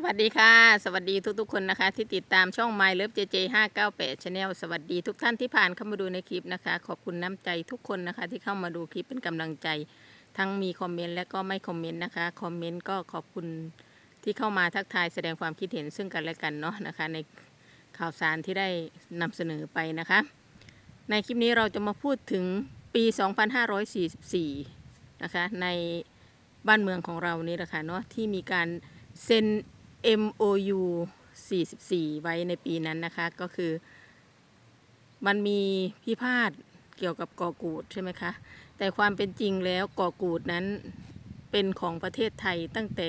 สวัสดีค่ะ สวัสดีทุกๆคนนะคะ ที่ติดตามช่อง My Love JJ 598 Channel สวัสดีทุกท่านที่ผ่านเข้ามาดูในคลิปนะคะ ขอบคุณน้ำใจทุกคนนะคะ ที่เข้ามาดูคลิปเป็นกำลังใจ ทั้งมีคอมเมนต์และก็ไม่คอมเมนต์นะคะ คอมเมนต์ก็ขอบคุณที่เข้ามาทักทายแสดงความคิดเห็นซึ่งกันและกันเนาะนะคะ ในข่าวสารที่ได้นำเสนอไปนะคะ ในคลิปนี้เราจะมาพูดถึงปี 2544 นะคะ ในบ้านเมืองของเรานี่แหละค่ะเนาะที่มีการเซ็น MOU 44 ไว้ในปีนั้นนะคะ ก็คือ มันมีพิพาทเกี่ยวกับกาะกูดใช่ไหมคะ แต่ความเป็นจริงแล้วกาะกูดนั้นเป็นของประเทศไทยตั้งแต่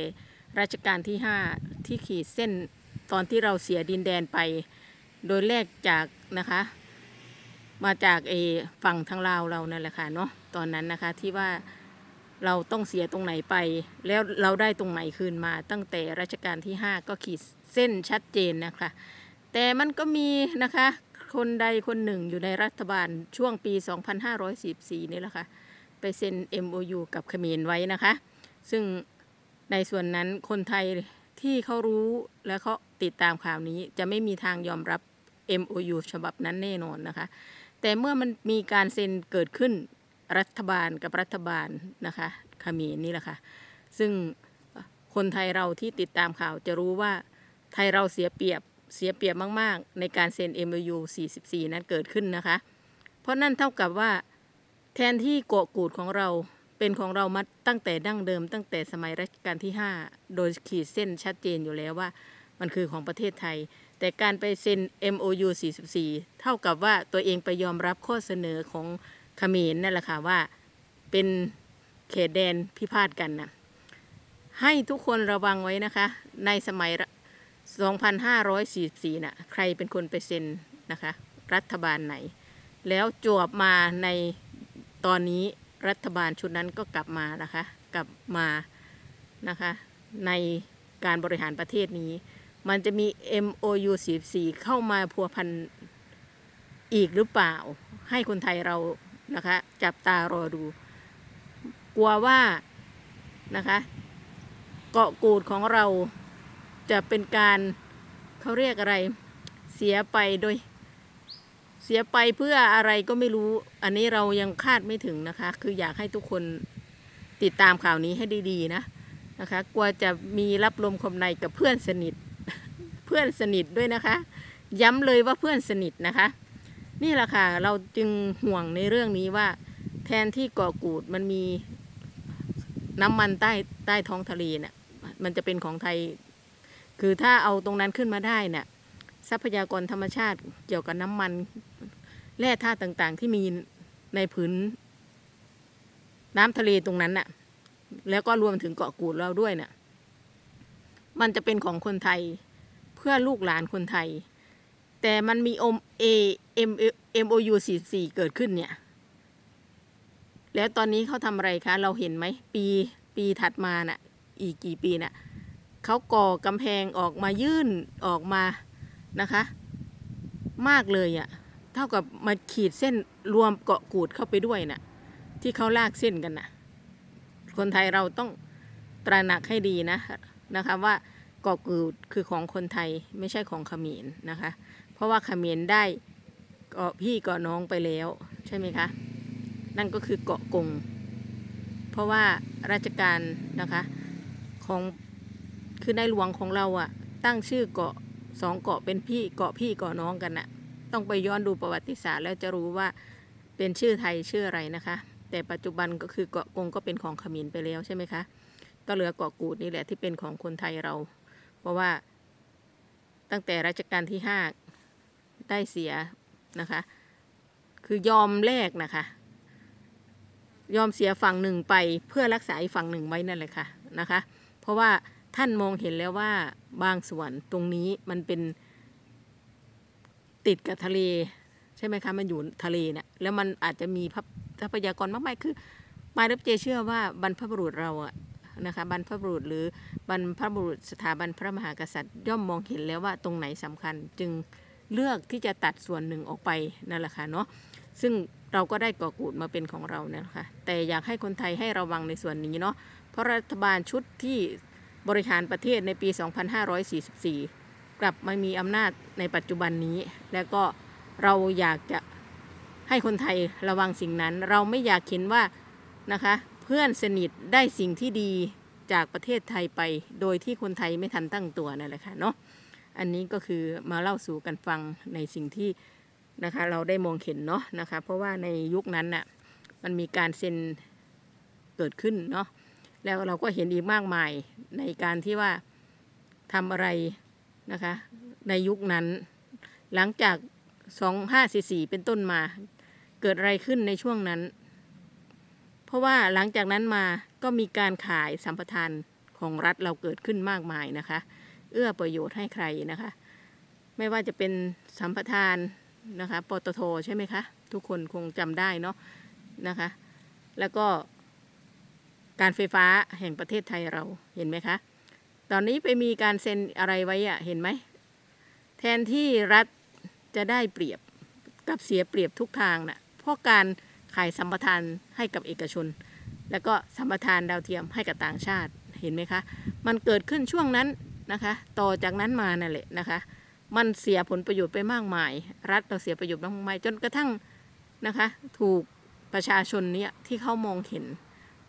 รัชกาลที่ 5 ที่ขีดเส้นตอนที่เราเสียดินแดนไป โดยแรกจากนะคะ มาจากเออฝั่งทางลาวเรานั่นแหละค่ะเนาะตอนนั้นนะคะที่ว่า เราต้องเสียตรงไหนไป แล้วเราได้ตรงไหนคืนมา ตั้งแต่รัชกาลที่ 5 ก็ขีดเส้นชัดเจนนะคะ แต่มันก็มีนะคะ คนใดคนหนึ่งอยู่ในรัฐบาลช่วงปี 2544 นี่แหละค่ะ ไปเซ็น MOU กับเขมรไว้นะคะ ซึ่งในส่วนนั้นคนไทยที่เขารู้และเขาติดตามข่าวนี้จะไม่มีทางยอมรับ MOU ฉบับนั้นแน่นอนนะคะ แต่เมื่อมันมีการเซ็นเกิดขึ้น รัฐบาลกับรัฐบาลนะคะขมรนี่แหละค่ะ ซึ่งคนไทยเราที่ติดตามข่าวจะรู้ว่าไทยเราเสียเปรียบเสียเปรียบมาก ๆ ในการเซ็น MOU 44 นั้นเกิดขึ้นนะคะ เพราะนั่นเท่ากับว่าแทนที่เกาะกูดของเราเป็นของเรามาตั้งแต่ดั้งเดิม ตั้งแต่สมัยรัชกาลที่ 5 โดยขีดเส้นชัดเจนอยู่แล้วว่า มันคือของประเทศไทย แต่การไปเซ็น MOU 44 เท่ากับว่าตัวเองไปยอมรับข้อเสนอของ เขมรนั่นแหละค่ะว่าเป็นเขตแดนพิพาทกันนะให้ทุกคนระวังไว้นะคะ ในสมัย 2544น่ะใครเป็นคนไปเซ็นนะคะ รัฐบาลไหน แล้วจวบมาในตอนนี้รัฐบาลชุดนั้นก็กลับมานะคะ กลับมานะคะ ในการบริหารประเทศนี้ มันจะมี MOU 44 เข้ามาพัวพันอีกหรือเปล่า ให้คนไทยเรา นะคะ จับตารอดู กลัวว่านะคะ เกาะกูดของเราจะเป็นการเขาเรียกอะไรเสียไปโดย เสียไปเพื่ออะไรก็ไม่รู้ อันนี้เรายังคาดไม่ถึงนะคะ คืออยากให้ทุกคนติดตามข่าวนี้ให้ดี ๆ นะนะคะกลัวจะมีรับลมคมในกับเพื่อนสนิท เพื่อนสนิทด้วยนะคะ ย้ำเลยว่าเพื่อนสนิทนะคะ นี่แหละค่ะ เราจึงห่วงในเรื่องนี้ว่า แทนที่เกาะกูดมันมีน้ำมันใต้ใต้ท้องทะเลเนี่ยมันจะเป็นของไทย คือถ้าเอาตรงนั้นขึ้นมาได้เนี่ยทรัพยากรธรรมชาติเกี่ยวกับน้ำมันแร่ธาตุต่างๆ ที่มีในผืนน้ำทะเลตรงนั้นน่ะ แล้วก็รวมถึงเกาะกูดเราด้วยเนี่ยมันจะเป็นของคนไทยเพื่อลูกหลานคนไทย แต่มันมีอมเอเอ็มเอ็มโอยูสี่สี่เกิดขึ้นเนี่ย แล้วตอนนี้เขาทำอะไรคะ เราเห็นไหม ปีปีถัดมาน่ะ อีกกี่ปีน่ะเขาก่อกำแพงออกมายื่นออกมานะคะ มากเลยอะ่ะ เท่ากับมาขีดเส้นรวมเกาะกูดเข้าไปด้วยน่ะ ที่เขาลากเส้นกันน่ะ คนไทยเราต้องตระหนักให้ดีนะนะคะว่าเกาะกูดคือของคนไทยไม่ใช่ของขมรนะคะ เพราะว่าเขมรได้เกาะพี่เกาะน้องไปแล้วใช่ไหมคะ นั่นก็คือเกาะกง เพราะว่าราชการนะคะของคือในหลวงของเราอะตั้งชื่อเกาะสองเกาะเป็นพี่เกาะพี่เกาะน้องกันน่ะต้องไปย้อนดูประวัติศาสตร์ แล้วจะรู้ว่าเป็นชื่อไทยชื่ออะไรนะคะ แต่ปัจจุบันก็คือเกาะกงก็เป็นของเขมรไปแล้วใช่ไหมคะก็เหลือเกาะกูดนี่แหละที่เป็นของคนไทยเรา เพราะว่าตั้งแต่รัชกาลที่ห้า ได้เสียนะคะ คือยอมแลกนะคะ ยอมเสียฝั่งหนึ่งไปเพื่อรักษาอีกฝั่งหนึ่งไว้นั่นแหละค่ะนะคะ เพราะว่าท่านมองเห็นแล้วว่าบางส่วนตรงนี้มันเป็นติดกับทะเลใช่ไหมคะมันอยู่ทะเลเนี่ยแล้วมันอาจจะมีทรัพยากรมากมายคือมาดับเจเชื่อว่าบรรพบุรุษเราอะนะคะบรรพบุรุษหรือบรรพบุรุษสถาบันพระมหากษัตริย์ ย่อมมองเห็นแล้วว่าตรงไหนสำคัญจึง เลือกที่จะตัดส่วนหนึ่งออกไปนั่นแหละค่ะเนาะซึ่งเราก็ได้ก่อกูดมาเป็นของเราเนี่ยนะคะแต่อยากให้คนไทยให้ระวังในส่วนนี้เนาะเพราะรัฐบาลชุดที่บริหารประเทศในปี 2544 กลับมามีอำนาจในปัจจุบันนี้ แล้วก็เราอยากจะให้คนไทยระวังสิ่งนั้น เราไม่อยากเห็นว่านะคะเพื่อนสนิทได้สิ่งที่ดีจากประเทศไทยไป โดยที่คนไทยไม่ทันตั้งตัวนั่นแหละค่ะเนาะ อันนี้ก็คือมาเล่าสู่กันฟังในสิ่งที่นะคะเราได้มองเห็นเนาะนะคะ เพราะว่าในยุคนั้นน่ะมันมีการเซ็นเกิดขึ้นเนาะแล้วเราก็เห็นอีกมากมายในการที่ว่าทำอะไรนะคะในยุคนั้น หลังจาก 2544 เป็นต้นมา เกิดอะไรขึ้นในช่วงนั้น เพราะว่าหลังจากนั้นมาก็มีการขายสัมปทานของรัฐเราเกิดขึ้นมากมายนะคะ เอื้อประโยชน์ให้ใครนะคะ ไม่ว่าจะเป็นสัมปทานนะคะ ปตทใช่ไหมคะ ทุกคนคงจำได้เนาะนะคะ แล้วก็การไฟฟ้าแห่งประเทศไทยเราเห็นไหมคะ ตอนนี้ไปมีการเซ็นอะไรไว้อะเห็นไหม แทนที่รัฐจะได้เปรียบกับเสียเปรียบทุกทางนะ่ะ เพราะการขายสัมปทานให้กับเอกชน แล้วก็สัมปทานดาวเทียมให้กับต่างชาติเห็นไหมคะ มันเกิดขึ้นช่วงนั้น นะคะ ต่อจากนั้นมานั่นแหละนะคะ มันเสียผลประโยชน์ไปมากมาย รัฐเราเสียประโยชน์มากมายจนกระทั่งนะคะ ถูกประชาชนเนี่ยที่เขามองเห็น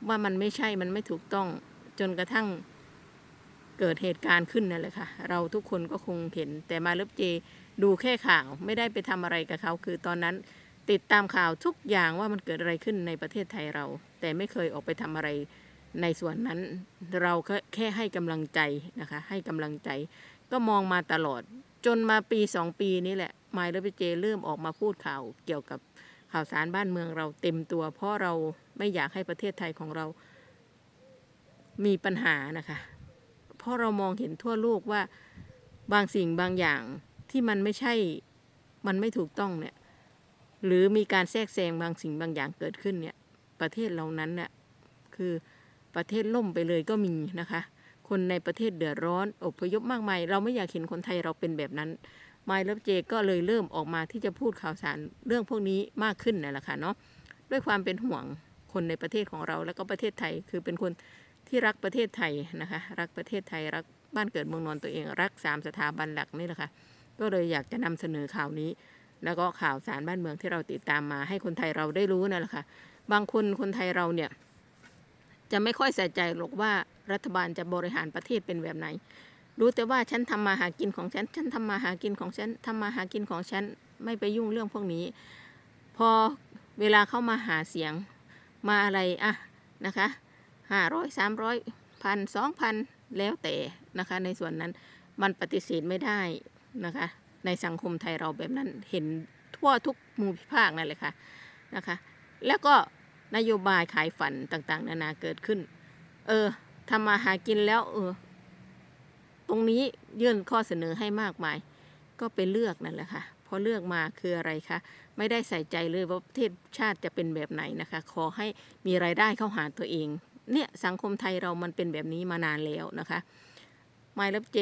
ว่ามันไม่ใช่มันไม่ถูกต้องจนกระทั่งเกิดเหตุการณ์ขึ้นนั่นแหละค่ะ เราทุกคนก็คงเห็น แต่มาเลิฟเจดูแค่ข่าวไม่ได้ไปทำอะไรกับเขา คือตอนนั้นติดตามข่าวทุกอย่างว่ามันเกิดอะไรขึ้นในประเทศไทยเรา แต่ไม่เคยออกไปทำอะไร ในส่วนนั้นเราก็แค่ให้กำลังใจนะคะ ให้กำลังใจ ก็มองมาตลอด จนมาปีสองปีนี้แหละไมายและพีเจเริ่มออกมาพูดข่าวเกี่ยวกับข่าวสารบ้านเมืองเราเต็มตัว เพราะเราไม่อยากให้ประเทศไทยของเรา มีปัญหานะคะ เพราะเรามองเห็นทั่วโลกว่าบางสิ่งบางอย่างที่มันไม่ใช่มันไม่ถูกต้องเนี่ย หรือมีการแทรกแซงบางสิ่งบางอย่างเกิดขึ้นเนี่ย ประเทศเรานั้นเนี่ยคือ ประเทศล่มไปเลยก็มีนะคะ คนในประเทศเดือดร้อนอพยพมากมาย เราไม่อยากเห็นคนไทยเราเป็นแบบนั้นไมายเลฟเจก็เลยเริ่มออกมาที่จะพูดข่าวสารเรื่องพวกนี้มากขึ้นนั่นแหละค่ะเนาะด้วยความเป็นห่วงคนในประเทศของเราแล้วก็ประเทศไทยคือเป็นคนที่รักประเทศไทยนะคะ รักประเทศไทยรักบ้านเกิดเมืองนอนตัวเอง รักสามสถาบันหลักนี่แหละค่ะก็เลยอยากจะนำเสนอข่าวนี้ แล้วก็ข่าวสารบ้านเมืองที่เราติดตามมาให้คนไทยเราได้รู้นั่นแหละค่ะบางคนคนไทยเราเนี่ย จะไม่ค่อยใส่ใจหรอกว่ารัฐบาลจะบริหารประเทศเป็นแบบไหน รู้แต่ว่าฉันทำมาหากินของฉัน ฉันทำมาหากินของฉันทำมาหากินของฉัน ไม่ไปยุ่งเรื่องพวกนี้ พอเวลาเข้ามาหาเสียงมาอะไรอะนะคะห้าร้อยสามร้อยพันสองพันแล้วแต่นะคะ ในส่วนนั้นมันปฏิเสธไม่ได้นะคะ ในสังคมไทยเราแบบนั้นเห็นทั่วทุกมุมพิภาคนั่นเลยค่ะนะคะ แล้วก็ นโยบายขายฝันต่างๆ นานาเกิดขึ้น เออทำมาหากินแล้ว เออ ตรงนี้ยื่นข้อเสนอให้มากมาย ก็ไปเลือกนั่นแหละค่ะพอเลือกมาคืออะไรคะไม่ได้ใส่ใจเลยว่าประเทศชาติจะเป็นแบบไหนนะคะ ขอให้มีรายได้เข้าหาตัวเอง เนี่ยสังคมไทยเรามันเป็นแบบนี้มานานแล้วนะคะไมลับเจ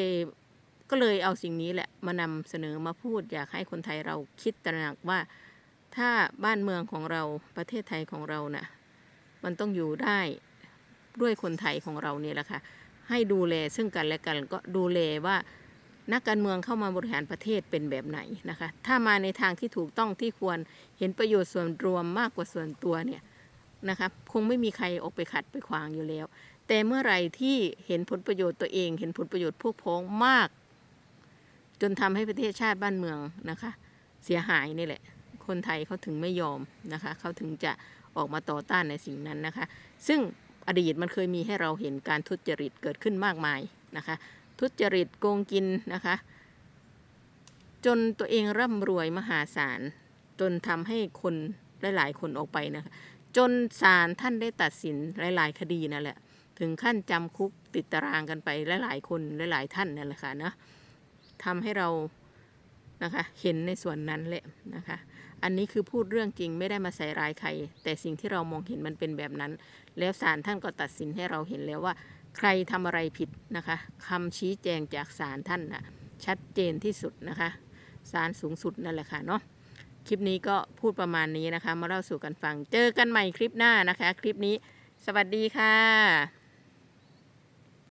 ก็เลยเอาสิ่งนี้แหละมานำเสนอมาพูดอยากให้คนไทยเราคิดตระหนักว่า ถ้าบ้านเมืองของเราประเทศไทยของเรานะ่ะมันต้องอยู่ได้ด้วยคนไทยของเราเนี่ยแหละค่ะให้ดูแลซึ่งกันและกันก็ดูแลว่านักการเมืองเข้ามาบริหารประเทศเป็นแบบไหนนะคะ ถ้ามาในทางที่ถูกต้องที่ควรเห็นประโยชน์ส่วนรวมมากกว่าส่วนตัวเนี่ยนะคะคงไม่มีใครออกไปขัดไปขวางอยู่แล้ว แต่เมื่อไรที่เห็นผลประโยชน์ตัวเอง เห็นผลประโยชน์พวกพ้องมาก จนทำให้ประเทศชาติบ้านเมืองนะคะ เสียหายนี่แหละ คนไทยเขาถึงไม่ยอมนะคะเขาถึงจะออกมาต่อต้านในสิ่งนั้นนะคะ ซึ่งอดีตมันเคยมีให้เราเห็นการทุจริตเกิดขึ้นมากมายนะคะ ทุจริตโกงกินนะคะ จนตัวเองร่ำรวยมหาศาล จนทำให้คนหลายๆคนออกไปนะคะ จนศาลท่านได้ตัดสินหลายๆ คดีนั่นแหละ ถึงขั้นจำคุกติดตารางกันไปหลายๆคนหลายๆท่านนั่นแหละค่ะนะทำให้เรานะคะเห็นในส่วนนั้นแหละนะคะ อันนี้คือพูดเรื่องจริงไม่ได้มาใส่ร้ายใคร แต่สิ่งที่เรามองเห็นมันเป็นแบบนั้น แล้วศาลท่านก็ตัดสินให้เราเห็นแล้วว่า ใครทำอะไรผิดนะคะคำชี้แจงจากศาลท่านนะชัดเจนที่สุดนะคะศาลสูงสุดนั่นแหละค่ะเนาะคลิปนี้ก็พูดประมาณนี้นะคะ มาเล่าสู่กันฟัง เจอกันใหม่คลิปหน้านะคะ คลิปนี้ สวัสดีค่ะ